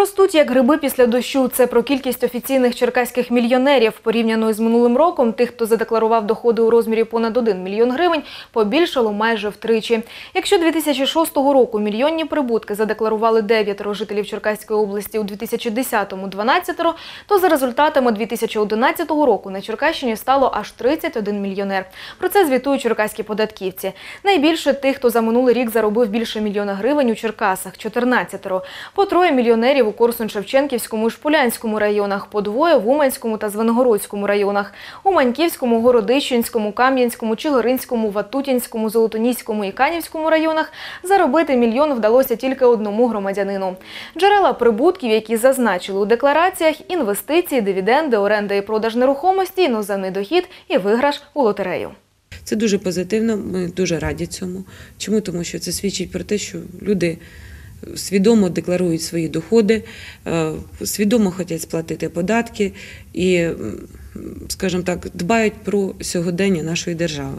Ростуть як гриби після дощу. Це про кількість офіційних черкаських мільйонерів. Порівняно з минулим роком, тих, хто задекларував доходи у розмірі понад 1 мільйон гривень, побільшало майже втричі. Якщо 2006 року мільйонні прибутки задекларували дев'ятеро жителів Черкаської області, у 2010-му – 12, то за результатами 2011 року на Черкащині стало аж 31 мільйонер. Про це звітують черкаські податківці. Найбільше тих, хто за минулий рік заробив більше мільйона гривень у Черкасах – 14 По троє мільйонерів у Корсун-Шевченківському і Шполянському районах, по двоє в Уманському та Звенигородському районах. У Маньківському, Городищенському, Кам'янському, Чигиринському, Ватутінському, Золотоніському і Канівському районах заробити мільйон вдалося тільки одному громадянину. Джерела прибутків, які зазначили у деклараціях, інвестиції, дивіденди, оренда і продаж нерухомості, іноземний дохід і виграш у лотерею. Це дуже позитивно. Ми дуже раді цьому. Чому? Тому що це свідчить про те, що люди свідомо декларують свої доходи, е, свідомо хочуть сплатити податки і, скажімо так, дбають про сьогодення нашої держави.